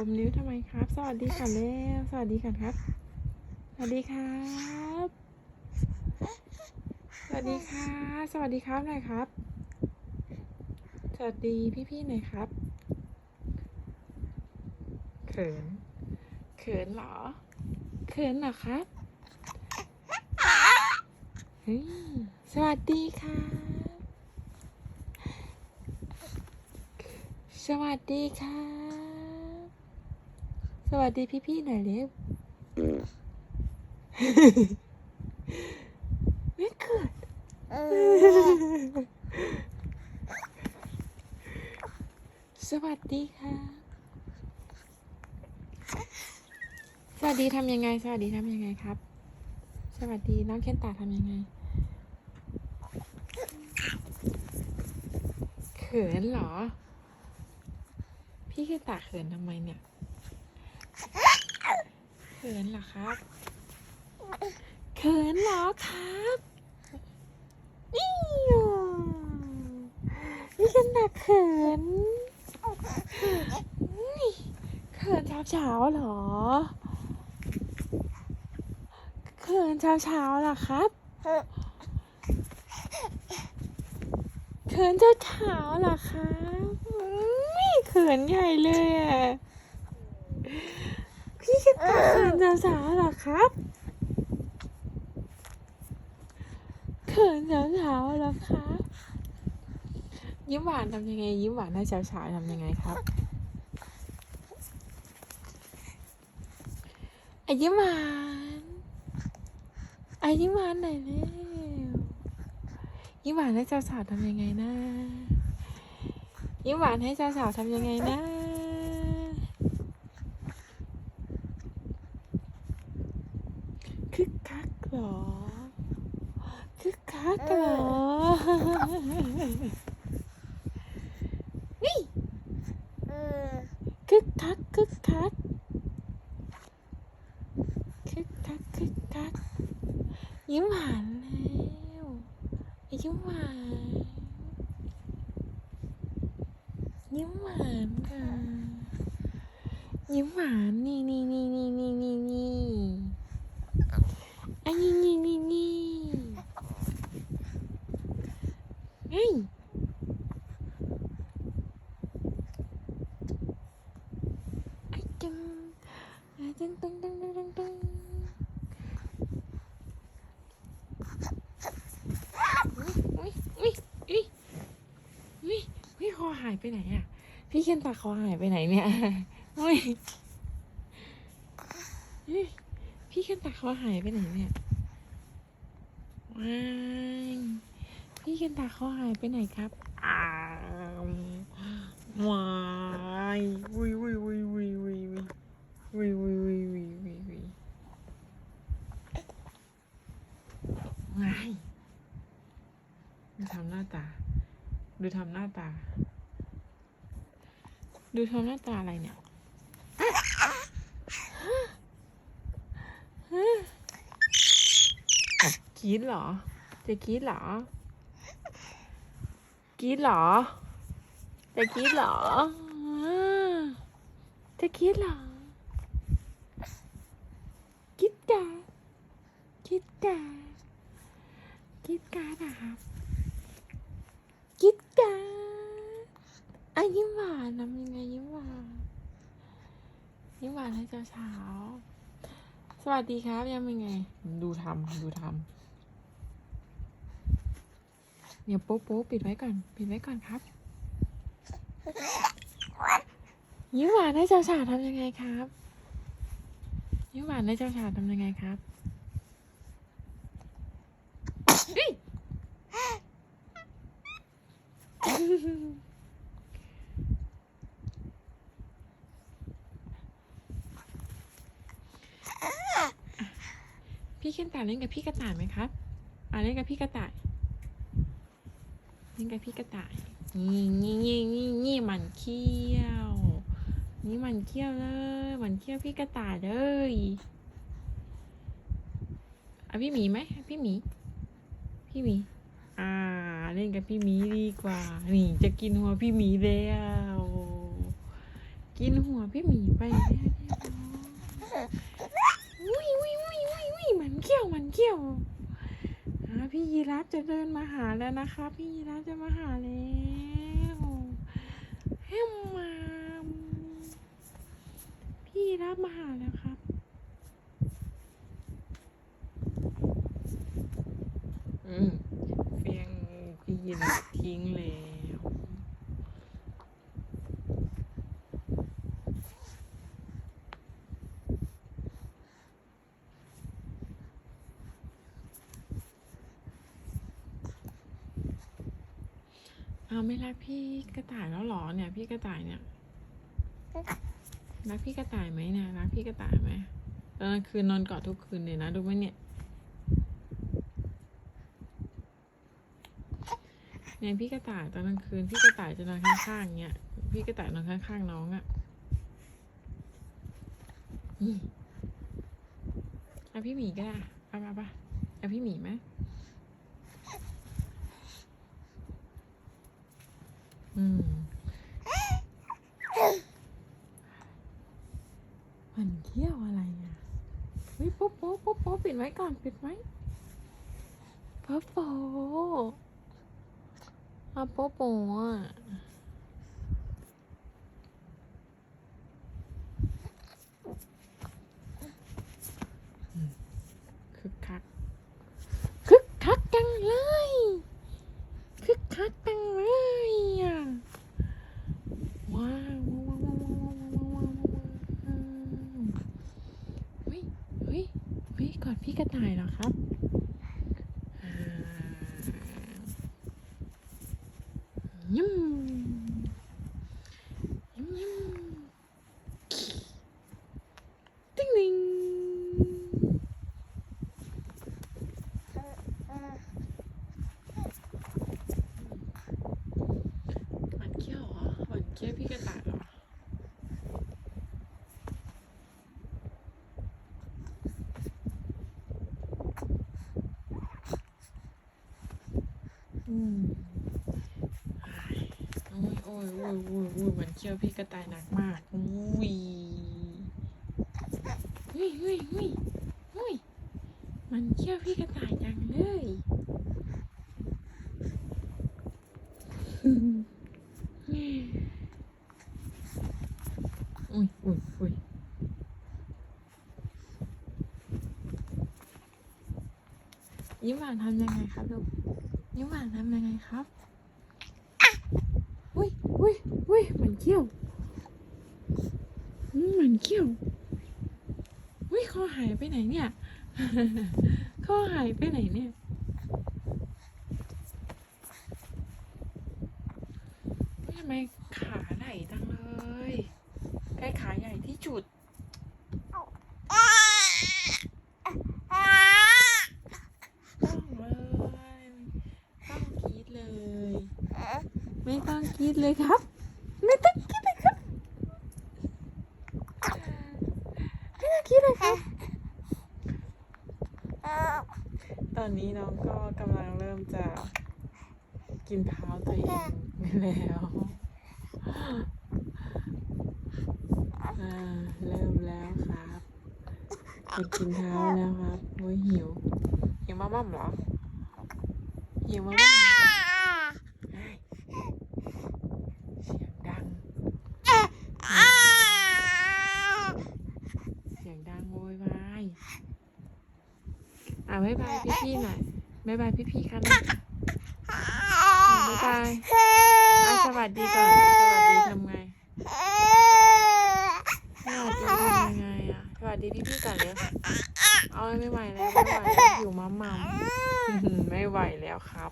อมนิ้วทำไมครับ สวัสดีค่ะแล้วสวัสดีค่ะครับ สวัสดีครับ สวัสดีค่ะ สวัสดีครับหน่อยครับ สวัสดีพี่ๆหน่อยครับ เขิน เขินเหรอ เขินเหรอครับเฮ้ยสวัสดีค่ะ สวัสดีค่ะส วัสดีพี่ๆหน่อยเร็วไม่เกิดสวัสดีค่ะ สวัสดีทำยังไง สวัสดีทำยังไงครับ สวัสดีน้องเคนตาทำยังไง เขินเหรอ พี่เคนตาเขินทำไมเนี่ยเขินเหรอครับเขินเหรอครับนี่พี่เคนตาเขินนี่เขินเช้าเช้าๆเหรอเขินเช้าเช้าๆเหรอครับเขินเช้าเช้าๆเหรอครับไม่เขินใหญ่เลยอะ พี่เคนตาเขินเช้าเช้าๆเหรอครับเขินเช้าเช้าๆเหรอครับยิ้มหวานทำยังไง ยิ้มหวานให้เช้าเช้าๆทำยังไงครับอะยิ้มหวานอะยิ้มหวานหน่อยเร็วยิ้มหวานให้เช้าเช้าๆทำยังไงนะยิ้มหวานให้เช้าเช้าๆทำยังไงนะ คึกคักเหรอคึกคักเหรอนี่คึกคักคึกคักคึกคักคึกคักยิ้มหวานแล้วยิ้มหวานยิ้มหวานค่ะยิ้มหวานนี่นี่นี่นี่นี่นี่นี่อันนี้นี่นี่นี่เฮ้ย อะจังอะจังตึงตึงตึงตึงตึงอุ้ยอุ้ยอุ้ยอุ้ยอุ้ยคอหาย ไปไหนอะ พี่เคนตาคอหายไปไหนเนี่ยอุ้ยอุ้ยพี่เคนตาคอหายไปไหนเนี่ยว้ายพี่เคนตาคอหายไปไหนครับอ้าวว้ายอุ้ยอุ้ยอุ้ย ดูทำหน้าตาอะไรเนี่ยกรีดเหรอ จะกรีดเหรอกรีดเหรอ จะกรีดเหรอ จะกรีดเหรอกิดกากิดกากิดกานะครับกิดกาอะ ยิ้มหวานทำยังไงยิ้มหวานยิ้มหวานให้เช้าเช้าๆสวัสดีครับยังเป็นไง ดูทำดูทำเดี๋ยวโป๊ะโป๊ะปิดไว้ก่อนปิดไว้ก่อนครับยิ้มหวานให้เจ้าสาวทำยังไงครับยิ้มหวานให้เจ้าสาวทำยังไงครับเฮ้ยพี่ เคนตาเล่นกับพี่กระต่ายไหมครับอ่าเล่นกับพี่กระต่าย เล่นกับพี่กระต่าย นี่นี่นี่นี่นี่มันเขี้ยว นี่มันเขี้ยวเลยมันเขี้ยวพี่กระต่ายเลยเอาพี่หมีไหมพี่หมี พี่หมี อ่า เล่นกับพี่หมีดีกว่า นี่จะกินหัวพี่หมีแล้วกินหัวพี่หมีไปแล้วอุ้ยอุ้ยอุ้ยอุ้ยอุ้ยมัน เขี้ยวมันเขี้ยวพี่ยีราฟจะเดินมาหาแล้วนะคะ พี่ยีราฟจะมาหาแล้วแฮมมาพี่ยีราฟมาหาแล้วครับ อืมเฟียงพี่ยีราฟทิ้งแล้ว เอาไม่รักพี่กระต่ายแล้วหรอเนี่ย พี่กระต่ายเนี่ยรักพี่กระต่ายไหมเนี่ยรักพี่กระต่ายไหมตอนกลางคืนนอนกอดทุกคืนเลยนะดูไหมเนี่ยเนี่ยพี่กระต่ายตอนกลางคืนพี่กระต่ายจะนอนข้างๆเนี่ยพี่กระต่ายนอนข้างๆน้องอะ่ะเอาพี่หมีก็ได้เอามาปะเอาพี่หมีไหม มันเที่ยวอะไรอะเฮ้ยโป๊ะโป๊ะโป๊ะโป๊ะปิดไว้ก่อน ปิดไว้โป๊ะโป๊ะเอาโป๊ะโป๊ะ ถ่ายหรอครับ ยโอ้ยโอ้ยโอ้ยโอ้ยเหมือนเคี้ยวพี่กระต่ายหนักมากอุ้ยอุ้ยอุ้ยอุ้ยอุ้ยมันเคี้ยวพี่กระต่ายจังเลยอุ้ยอุ้ยอุ้ยยิ้มหวานทำยังไงครับลูกยิ้มหวานทำยังไงครับ ยอุ้ยอุ้ยเหมือนเขี้ยวมเหมือนเขี้ยวอุ้ยคอหายไปไหนเนี่ยคอหายไปไหนเนี่ยอุ๊ยทำไมขาใหญ่จังเลยใครขาใหญ่ที่จุด ต้องเลยต้องกรีดเลย ไม่ต้องกรีด เลยครับ ไม่ต้องกรีดเลยครับไม่ต้องกรีดเลยครับตอนนี้น้องก็กำลังเริ่มจะกินเท้าตัวเองแล้วอ่าเริ่มแล้วครับจะกินเท้าแล้วครับโอ้ยหิวหิวมาม่าเหรอหิวมาม่าเหรอเฮ้ยเสียงดัง เสียงดังโวยวายอะบ๊ายบายพี่ๆหน่อย บ๊ายบายพี่ๆครับหน่อยอะบ๊ายบายอะสวัสดีก่อน สวัสดีทำไงสวัสดีทำยังไงอะ สวัสดีพี่ๆก่อนเลยเอาไม่ไหวแล้วไม่ไหวแล้วหิวมัมมัมไม่ไหวแล้วครับ